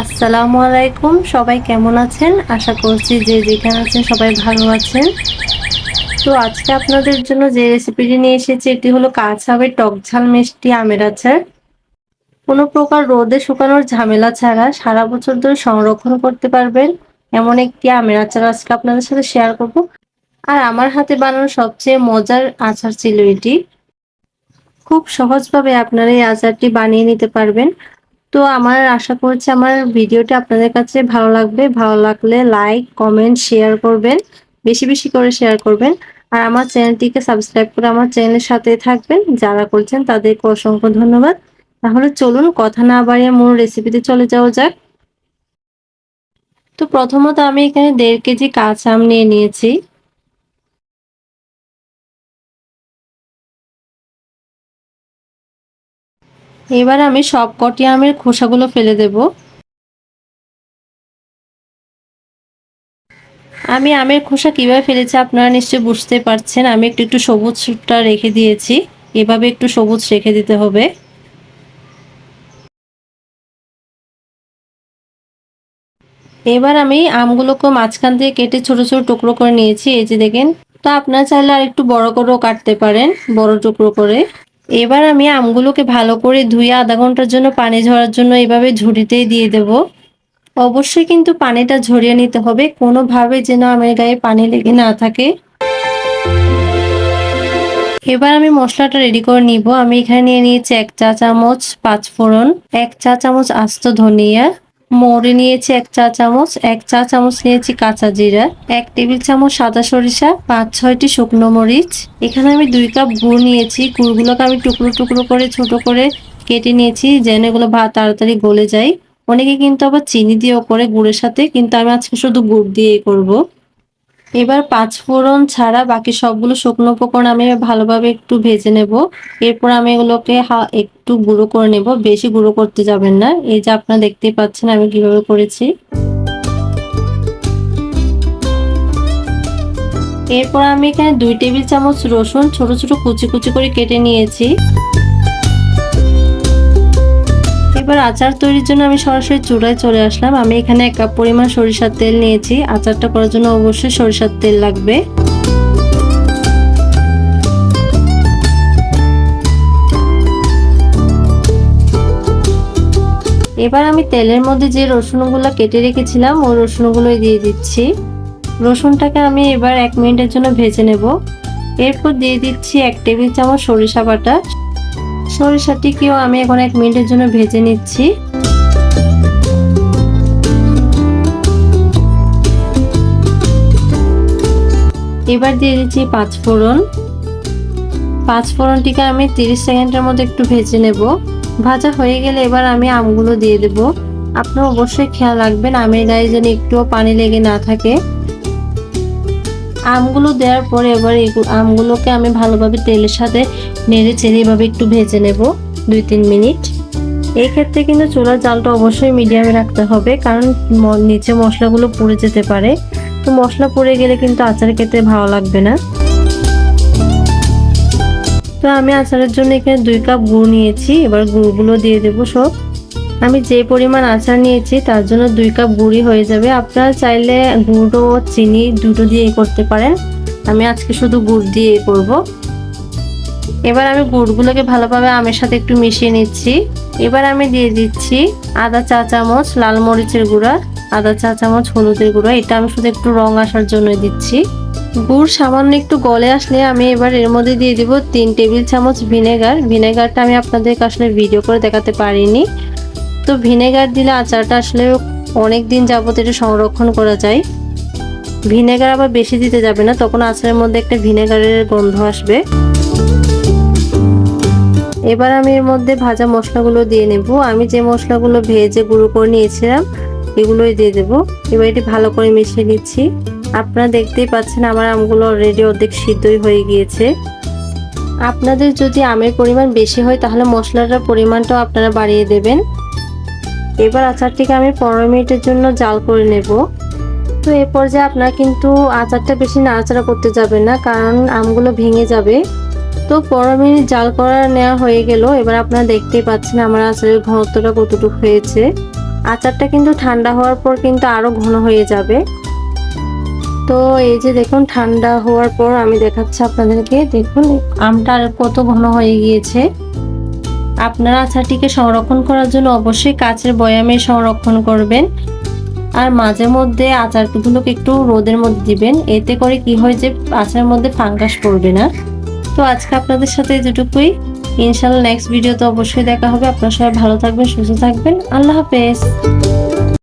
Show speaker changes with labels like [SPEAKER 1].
[SPEAKER 1] আসসালামু আলাইকুম, সবাই কেমন আছেন? আশা করছি যে যেখানে আছেন সবাই ভালো আছেন। তো আজকে আপনাদের জন্য যে রেসিপিটি নিয়ে এসেছি, এটি হলো কাঁচাবে টক ঝাল মিষ্টি আমের আচার। কোনো প্রকার রোদে শুকানোর ঝামেলা ছাড়া সারা বছর ধরে সংরক্ষণ করতে পারবেন এমন একটি আমের আচার আজকে আপনাদের সাথে শেয়ার করব। আর আমার হাতে বানানো সবচেয়ে মজার আচার ছিল এটি। খুব সহজভাবে আপনারা এই আচারটি বানিয়ে নিতে পারবেন। তো আমার আশা করছি আমার ভিডিওটা আপনাদের কাছে ভালো লাগবে। ভালো লাগলে লাইক কমেন্ট শেয়ার করবেন। বেশি বেশি করে শেয়ার করবেন। আর আমার চ্যানেলটিকে সাবস্ক্রাইব করে আমার চ্যানেলের সাথে থাকবেন। যারা করছেন তাদেরকে অসংখ্য ধন্যবাদ। তাহলে চলুন কথা না বাড়িয়ে মূল রেসিপিতে চলে যাওয়া যাক। তো প্রথমত আমি এখানে দেড় কেজি কাঁচা আম নিয়ে নিয়েছি। এবার আমি সব কটি আমের খোসাগুলো ফেলে দেব। আমি আমের খোসা কীভাবে ফেলেছি আপনারা নিশ্চয়ই বুঝতে পারছেন। আমি একটু একটু সবুজটা রেখে দিয়েছি। এভাবে একটু সবুজ রেখে দিতে হবে। এবার আমি আমগুলোকে মাঝখান দিয়ে কেটে ছোট ছোট টুকরো করে নিয়েছি। এই যে দেখেন, তো আপনারা চাইলে আর একটু বড় করেও কাটতে পারেন, বড় টুকরো করে। এবার আমি আমগুলোকে ভালো করে ধুয়ে আধা ঘণ্টার জন্য পানি ঝরার জন্য এভাবে ঝুড়িতেই দিয়ে দেব। অবশ্যই কিন্তু পানিটা ঝরিয়ে নিতে হবে, কোনোভাবে যেন আমের গায়ে পানি লেগে না থাকে। এবার আমি মশলাটা রেডি করে নিব। আমি এখানে নিয়ে নিয়েছি এক চা চামচ পাঁচ ফোড়ন এক চা চামচ আস্ত ধনিয়া মৌরি নিয়েছি এক চা চামচ, এক চা চামচ নিয়েছি কাঁচা জিরা, এক টেবিল চামচ সাদা সরিষা, পাঁচ, ছয়টি শুকনো মরিচ এখানে আমি দুই কাপ গুড় নিয়েছি, গুড়গুলোকে আমি টুকরো টুকরো করে ছোট করে কেটে নিয়েছি যেন এগুলো ভাত তাড়াতাড়ি গলে যায় অনেকে কিন্তু আবার চিনি দিয়েও করে গুড়ের সাথে, কিন্তু আমি আজকে শুধু গুড় দিয়ে করব। এবার পাঁচ ফোড়ন ছাড়া বাকি সবগুলো শুকনো উপকরণ আমি ভালোভাবে একটু ভেজে নেব। এরপর আমি এগুলোকে একটু গুঁড়ো করে নেব। বেশি গুঁড়ো করতে যাবেন না। এই যে আপনারা দেখতেই পাচ্ছেন আমি কীভাবে করেছি। এরপর আমি এখানে দুই টেবিল চামচ রসুন ছোট ছোট কুচি কুচি করে কেটে নিয়েছি। এবার আচার তৈরির জন্য আমি সরাসরি চূড়ায় চলে আসলাম। আমি এখানে এক কাপ পরিমাণ সরিষার তেল নিয়েছি। আচারটা করার জন্য অবশ্যই সরিষার তেল লাগবে। এবার আমি তেলের মধ্যে যে রসুনগুলো কেটে রেখেছিলাম, ওই রসুনগুলোই দিয়ে দিচ্ছি। রসুনটাকে আমি এবার এক মিনিটের জন্য ভেজে নেব। এরপর দিয়ে দিচ্ছি এক টেবিল চামচ সরিষা বাটা। সরিষাটিকেও আমি এখন এক মিনিটের জন্য ভেজে নিচ্ছি। এবার দিয়ে দিচ্ছি পাঁচ ফোড়ন। পাঁচ ফোড়নটিকে আমি তিরিশ সেকেন্ডের মধ্যে একটু ভেজে নেব। ভাজা হয়ে গেলে এবার আমি আমগুলো দিয়ে দেব। আপনার অবশ্যই খেয়াল রাখবেন, আমের গায়ে যেন একটুও পানি লেগে না থাকে। আমগুলো দেওয়ার পরে এবার আমগুলোকে আমি ভালোভাবে তেলের সাথে নেড়ে চেড়ে এভাবে একটু ভেজে নেব দুই তিন মিনিট। এই ক্ষেত্রে কিন্তু চুলার জালটা অবশ্যই মিডিয়ামে রাখতে হবে, কারণ নিচে মশলাগুলো পুড়ে যেতে পারে। তো মশলা পুড়ে গেলে কিন্তু আচার খেতে ভালো লাগবে না। তো আমি আচারের জন্য এখানে দুই কাপ গুড় নিয়েছি, এবার গুড়গুলো দিয়ে দেবো সব। আমি যে পরিমাণ আচার নিয়েছি, তার জন্য দুই কাপ গুঁড়ি হয়ে যাবে। আপনারা চাইলে গুড় ও চিনি দুটো দিয়ে করতে পারেন। আমি আজকে শুধু গুড় দিয়ে করব। এবার আমি গুড়গুলোকে ভালোভাবে আমের সাথে একটু মিশিয়ে নিচ্ছি। এবার আমি দিয়ে দিচ্ছি আদা চা চামচ, লাল মরিচের গুঁড়া, আদা চা চামচ, হলুদের গুঁড়া। এটা আমি শুধু একটু রং আসার জন্য দিচ্ছি। গুড় সামান্য একটু গলে আসলে আমি এবার এর মধ্যে দিয়ে দিব তিন টেবিল চামচ ভিনেগার। ভিনেগারটা আমি আপনাদের আসলে ভিডিও করে দেখাতে পারিনি। তো ভিনেগার দিলে আচারটা আসলে অনেক দিন যাবত এটা সংরক্ষণ করা যায়। ভিনেগার আবার বেশি দিতে যাবে না, তখন আচারের মধ্যে একটা ভিনেগারের গন্ধ আসবে। এবার আমি এর মধ্যে ভাজা মশলাগুলো দিয়ে নেব। আমি যে মশলাগুলো ভেজে গুঁড়ো করে নিয়েছিলাম, এগুলোই দিয়ে দেব। এবার এটি ভালো করে মিশিয়ে নিচ্ছি। আপনারা দেখতেই পাচ্ছেন আমার আমগুলো অলরেডি অর্ধেক সিদ্ধই হয়ে গিয়েছে। আপনাদের যদি আমের পরিমাণ বেশি হয়, তাহলে মশলাটার পরিমাণটাও আপনারা বাড়িয়ে দেবেন। এবার আচারটিকে আমি পনেরো মিনিটের জন্য জাল করে নেব। তো এ পর্যায়ে আপনার কিন্তু আচারটা বেশি নাড়াচাড়া করতে যাবে না, কারণ আমগুলো ভেঙে যাবে। তো পনেরো মিনিট জাল করা নেওয়া হয়ে গেল। এবার আপনারা দেখতেই পাচ্ছেন আমার আচারের ঘনত্বটা কতটুকু হয়েছে। আচারটা কিন্তু ঠান্ডা হওয়ার পর কিন্তু আরও ঘন হয়ে যাবে। তো এই যে দেখুন, ঠান্ডা হওয়ার পর আমি দেখাচ্ছি আপনাদেরকে। দেখুন, আমটা কত ঘন হয়ে গিয়েছে। আপনারা আচারটিকে সংরক্ষণ করার জন্য অবশ্যই কাচের বয়ামে সংরক্ষণ করবেন। আর মাঝে মধ্যে আচারগুলোকে একটু রোদের মধ্যে দিবেন। এতে করে কি হয় যে আচারের মধ্যে ফাঙ্গাস পড়বে না। তো আজকে আপনাদের সাথে যেটুকুই ইনশাল্লাহ নেক্সট ভিডিওতে অবশ্যই দেখা হবে। আপনার সবাই ভালো থাকবেন, সুস্থ থাকবেন। আল্লাহ হাফেজ।